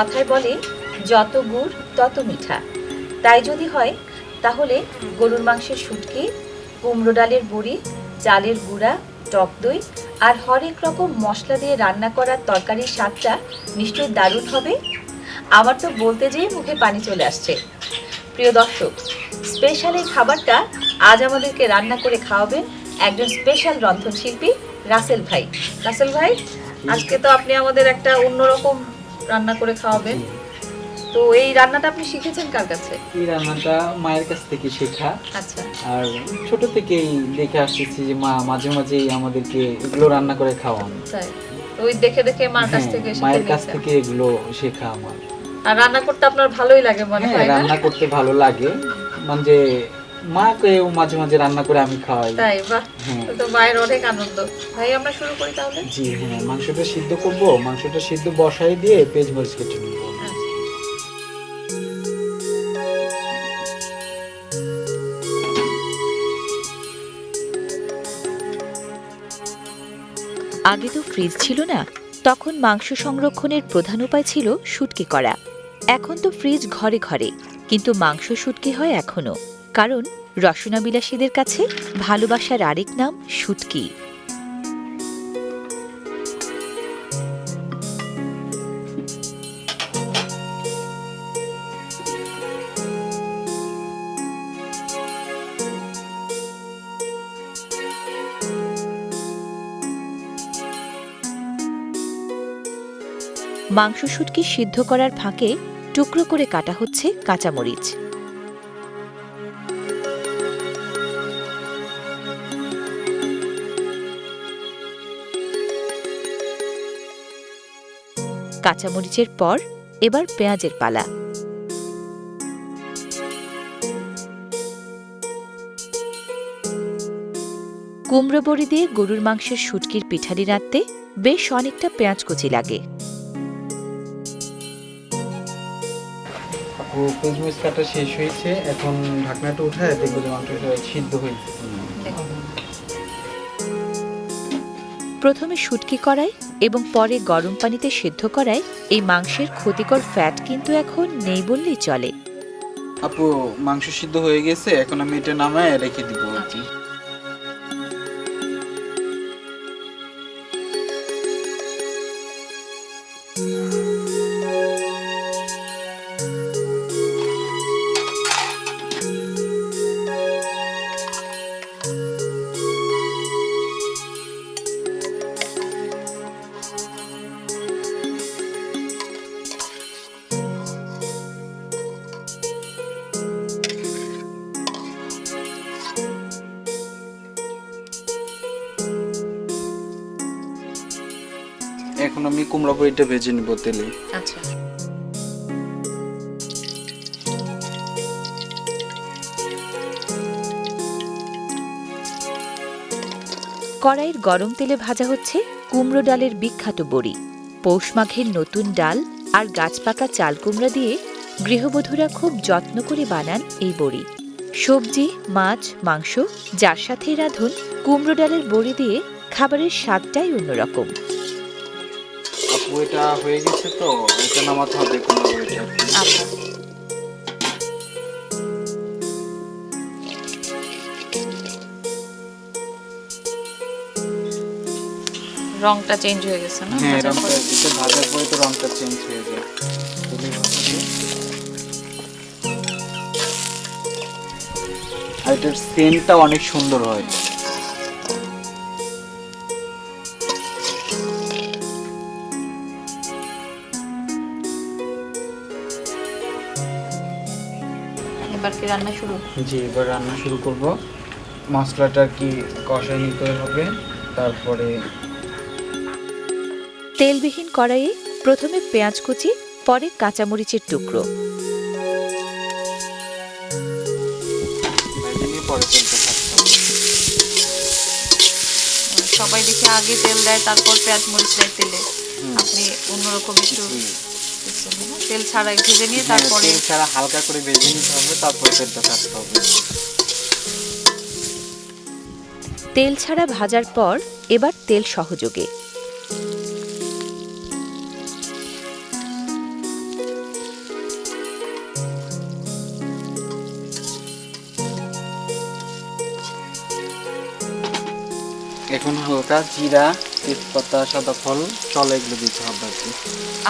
কথায় বলে, যত গুড়, তত মিঠা। তাই যদি হয়, তাহলে গরুর মাংসের শুটকি, কুমড়ো ডালের বড়ি, চালের গুঁড়া, টক দই আর হরেক রকম মশলা দিয়ে রান্না করা তরকারির স্বাদটা নিশ্চয়ই দারুণ হবে। আমার তো বলতে যেয়ে মুখে পানি চলে আসছে। প্রিয় দর্শক স্পেশাল এই খাবারটা আজ আমাদেরকে রান্না করে খাওয়াবেন একজন স্পেশাল রন্ধনশিল্পী রাসেল ভাই। রাসেল ভাই, আজকে তো আপনি আমাদের একটা অন্যরকম রান্না করে খাওয়াবেন তো এই রান্নাটা আপনি শিখেছেন কার কাছে? এই রান্নাটা মায়ের কাছ থেকে শেখা। আচ্ছা। আর ছোট থেকেই দেখে আসতেছি যে মা মাঝে মাঝেই আমাদেরকে এগুলো রান্না করে খাওয়ান। তাই। ওই দেখে দেখে মার কাছ হ্যাঁ, থেকে মায়ের কাছ থেকে এগুলো শেখা আমার। আর রান্না করতে আপনার ভালোই লাগে মনে হ্যাঁ হয় রান্না করতে ভালো লাগে। মানে মাকেও মাঝে মাঝে রান্না করে আমি খাওয়াই। তাই বাহ। হ্যাঁ। তো মায়ের অনেক আনন্দ। ভাই আমরা শুরু করি তাহলে? জি হ্যাঁ মাংসটা সিদ্ধ করব। মাংসটা সিদ্ধ বসাই দিয়ে পেঁয়াজ মরিচ কেটে নেব। আগে তো ফ্রিজ ছিল না তখন মাংস সংরক্ষণের প্রধান উপায় ছিল শুটকি করা। এখন তো ফ্রিজ ঘরে ঘরে কিন্তু মাংস শুটকি হয় এখনও। কারণ রসনা বিলাসীদের কাছে ভালোবাসার আরেক নাম শুটকি মাংস শুটকি সিদ্ধ করার ফাঁকে টুকরো করে কাটা হচ্ছে কাঁচামরিচ। কাঁচামরিচের পর এবার পেঁয়াজের পালা। কুমড়ো বড়ি দিয়ে গরুর মাংসের শুটকির পিঠালি রাঁধতে বেশ অনেকটা পেঁয়াজ কুচি লাগে। পেঁয়াজ কাটা শেষ হয়েছে এখন ঢাকনাটা উঠায় দেখব যে মাংসটা সিদ্ধ হয়েছে প্রথমে শুটকি করায় এবং পরে গরম পানিতে সেদ্ধ করায় এই মাংসের ক্ষতিকর ফ্যাট কিন্তু এখন নেই বললেই চলে। আপু, মাংস সিদ্ধ হয়ে গেছে, এখন আমি এটা নামায় রেখে দিব আর কি। কুমড়া বড়িটা ভেজে নিব তেলে। আচ্ছা। কড়াইয়ের গরম তেলে ভাজা হচ্ছে কুমড়ো ডালের বিখ্যাত বড়ি পৌষ মাঘের নতুন ডাল আর গাছপাকা চাল কুমড়া দিয়ে গৃহবধূরা খুব যত্ন করে বানান এই বড়ি। সবজি মাছ মাংস যার সাথেই রাঁধুন কুমড়ো ডালের বড়ি দিয়ে খাবারের স্বাদটাই অন্যরকম। এটা হয়ে গেছে তো এটা নামাতে হবে আচ্ছা রংটা চেঞ্জ হয়ে গেছে না হ্যাঁ রংটা? একটু ভাজার পরে তো রংটা চেঞ্জ হয়ে যায়। আর এটার সেন্টটা অনেক সুন্দর হয় এবার কি রান্না শুরু? জি এবার রান্না শুরু করব। মশলাটা কি কষায় নিতে হবে তারপরে তেলবিহীন কড়াইয়ে প্রথমে পেঁয়াজ কুচি পরে কাঁচামরিচের টুকরো। সবাই দেখে আগে তেল দেয় তারপর পেঁয়াজ মরিচ দেয় তেলে। আপনি অন্যরকম একটু তেল ছাড়া একটু ভেজে নিয়ে হ্যাঁ, তারপরে তেল ছাড়া হালকা করে ভেজে নিতে হবে তারপরে তেলটা ছাড়তে হবে। তেল ছাড়া ভাজার পর এবার তেল সহযোগে। এখন হালকা জিরা তেজপাতা সাদা ফল চলে এগুলো দিতে হবে আর কি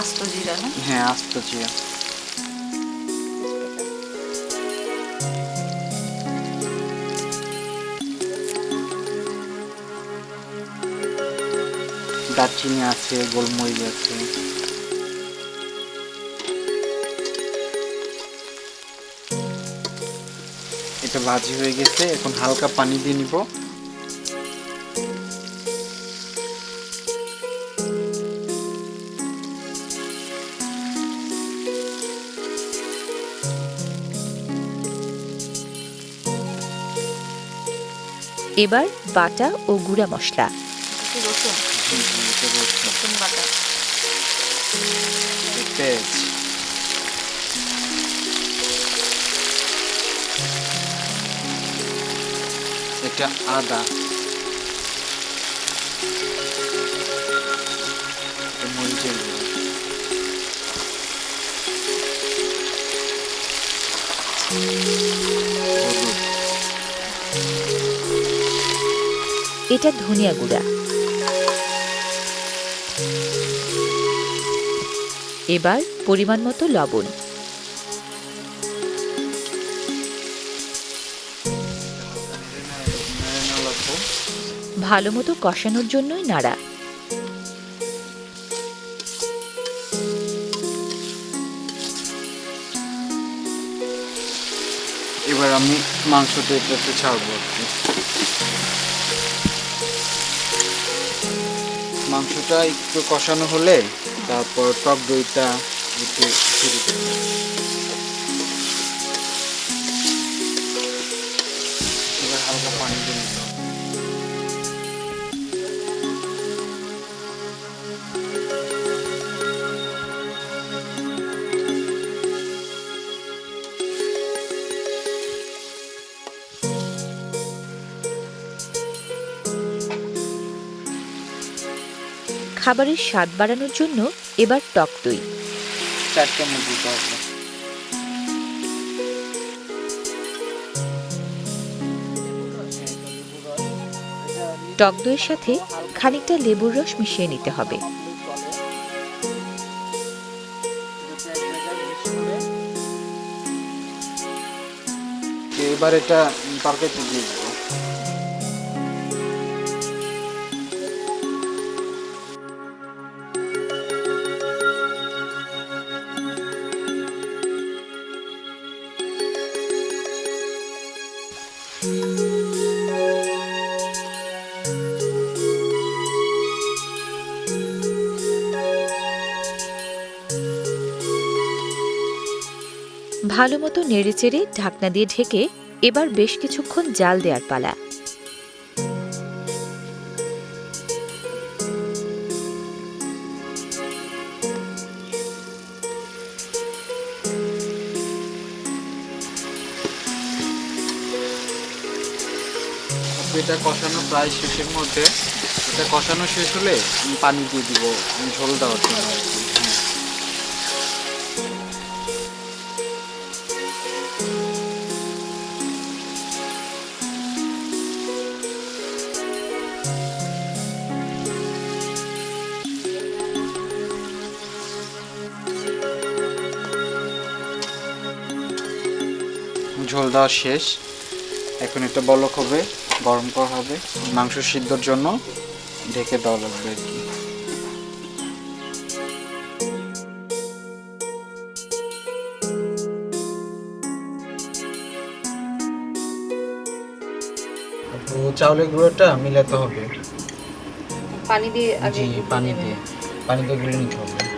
আস্ত জিরা না? হ্যাঁ আস্ত জিরা। দারচিনি আছে গোলমরিচ আছে। এটা ভাজি হয়ে গেছে এখন হালকা পানি দিয়ে নিব। এবার বাটা ও গুঁড়া মশলা। একটু রসুন রসুন বাটা। পেঁয়াজ এটা আদা। এটা ধনিয়া গুঁড়া। এবার পরিমাণ মতো লবণ। ভালো মতো কষানোর জন্যই নাড়া। এবার আমি মাংসটা এটাতে ছাড়বো মাংসটা একটু কষানো হলে তারপর টক দইটা একটু খাবারের স্বাদ বাড়ানোর জন্য এবার টক দই। চার চামচ দিতে হবে টক দইয়ের সাথে খানিকটা লেবুর রস মিশিয়ে নিতে হবে। এবার এটা তরকারিতে দিয়ে দেবো। ভালো মতো নেড়েচেড়ে ঢাকনা দিয়ে ঢেকে এবার বেশ কিছুক্ষণ জাল দেওয়ার পালা। এটা কষানো প্রায় শেষের মধ্যে, এটা কষানো শেষ হলে পানি দিয়ে দিব ঝোল দেওয়ার জন্য দেওয়া শেষ। এখন এটা বলক হবে গরম করা হবে। মাংস সিদ্ধর জন্য ঢেকে দেওয়া লাগবে আর কি। তো চাউলের গুঁড়োটা মিলাতে হবে। পানি দিয়ে পানি দিয়ে। পানি দিয়ে গুলে নিতে হবে।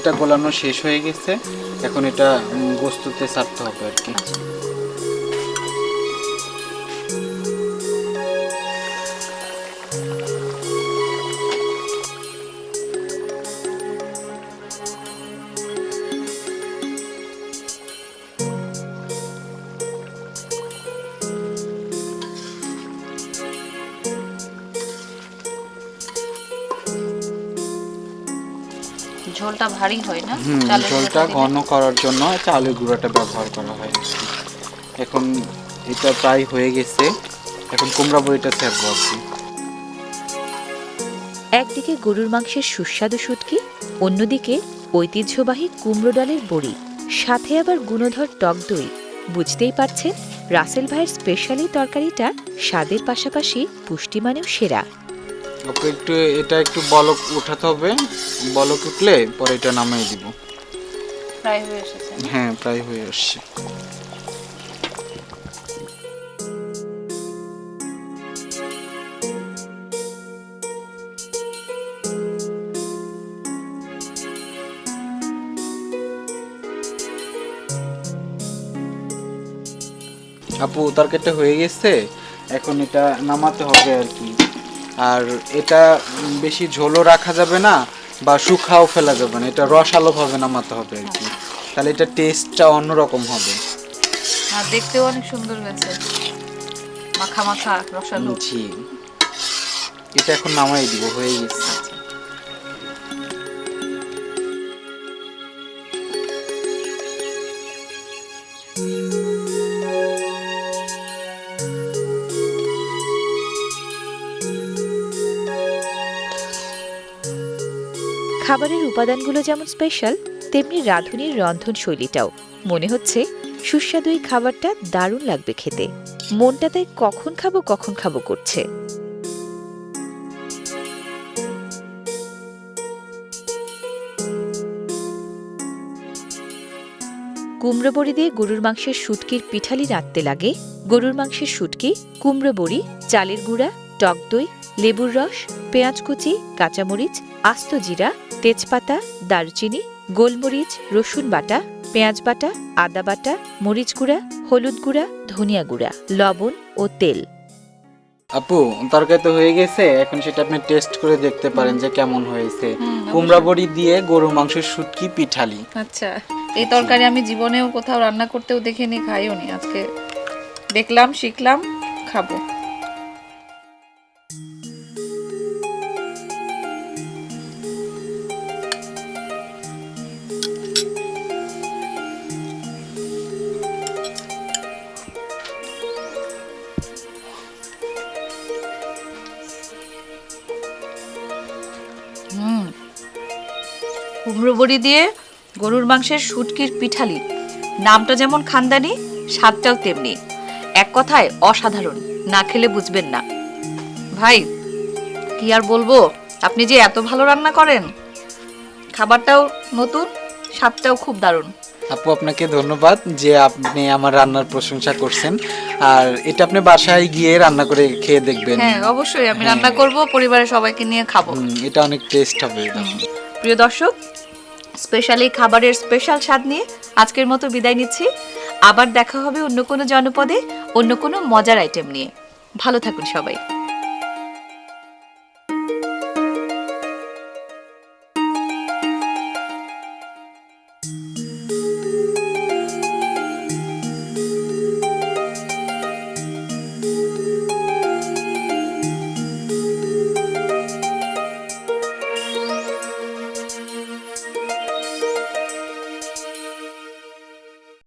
এটা গোলানো শেষ হয়ে গেছে। এখন এটা গোস্ততে ছাড়তে হবে আর কি। ঝোলটা ভারী হয় না ঝোলটা ঘন করার জন্য চালের গুঁড়োটা ব্যবহার করা হয়। এখন এটা প্রায় হয়ে গেছে। এখন কুমড়া বড়িটা ছাড়বো আর কি। একদিকে গরুর মাংসের সুস্বাদু শুটকি অন্যদিকে ঐতিহ্যবাহী কুমড়ো ডালের বড়ি সাথে আবার গুণধর টক দই। বুঝতেই পারছেন রাসেল ভাইয়ের স্পেশালি তরকারিটা স্বাদের পাশাপাশি পুষ্টিমানেও সেরা। আপু একটু এটা একটু বলক উঠাতে হবে। বলক উঠলে পরে এটা নামিয়ে দিব। প্রায় হয়ে এসেছে। হ্যাঁ প্রায় হয়ে আসছে। আপু তার তরকারিটা হয়ে গেছে। এখন এটা নামাতে হবে আর কি। আর এটা বেশি ঝোলও রাখা যাবে না বা শুকাও ফেলা যাবে না এটা রসালো ভাবে নামাতে হবে আর কি। তাহলে এটা টেস্টটা অন্যরকম হবে। আর দেখতেও অনেক সুন্দর হয়েছে। মাখা মাখা রসালো। জি। এটা এখন নামাই দিব হয়ে গেছে। খাবারের উপাদানগুলো যেমন স্পেশাল তেমনি রাঁধুনির রন্ধন শৈলীটাও। মনে হচ্ছে সুস্বাদু এই খাবারটা দারুণ লাগবে খেতে। মনটা তাই কখন খাব কখন খাব করছে। কুমড়ো বড়ি দিয়ে গরুর মাংসের শুটকির পিঠালি রাঁধতে লাগে। গরুর মাংসের শুটকি, কুমড়ো বড়ি, চালের গুঁড়া, টক দই, লেবুর রস, পেঁয়াজ কুচি, কাঁচামরিচ আস্ত জিরা তেজপাতা দারুচিনি গোলমরিচ রসুন বাটা পেঁয়াজ বাটা আদা বাটা মরিচ গুঁড়া হলুদ গুঁড়া ধনিয়া গুঁড়া লবণ ও তেল। আপু তরকারি তো হয়ে গেছে এখন সেটা আপনি টেস্ট করে দেখতে পারেন যে কেমন হয়েছে। কুমড়া বড়ি দিয়ে গরুর মাংসের শুটকি পিঠালি। আচ্ছা এই তরকারি আমি জীবনেও কোথাও রান্না করতেও দেখিনি খাইওনি। আজকে দেখলাম শিখলাম খাব। কুমড়ো বড়ি দিয়ে গরুর মাংসের শুটকির পিঠালি। নামটা যেমন খানদানি স্বাদটাও তেমনি। এক কথায় অসাধারণ না খেলে বুঝবেন না। ভাই কি আর বলব আপনি যে এত ভালো রান্না করেন। খাবারটাও নতুন স্বাদটাও খুব দারুণ। আপু আপনাকে ধন্যবাদ যে আপনি আমার রান্নার প্রশংসা করছেন। আর এটা আপনি বাসায় গিয়ে রান্না করে খেয়ে দেখবেন। হ্যাঁ অবশ্যই আমি রান্না করব পরিবারের সবাইকে নিয়ে খাব। এটা অনেক টেস্ট হবে। প্রিয় দর্শক স্পেশালি খাবারের স্পেশাল স্বাদ নিয়ে আজকের মতো বিদায় নিচ্ছি। আবার দেখা হবে অন্য কোনো জনপদে, অন্য কোনো মজার আইটেম নিয়ে। ভালো থাকুন সবাই।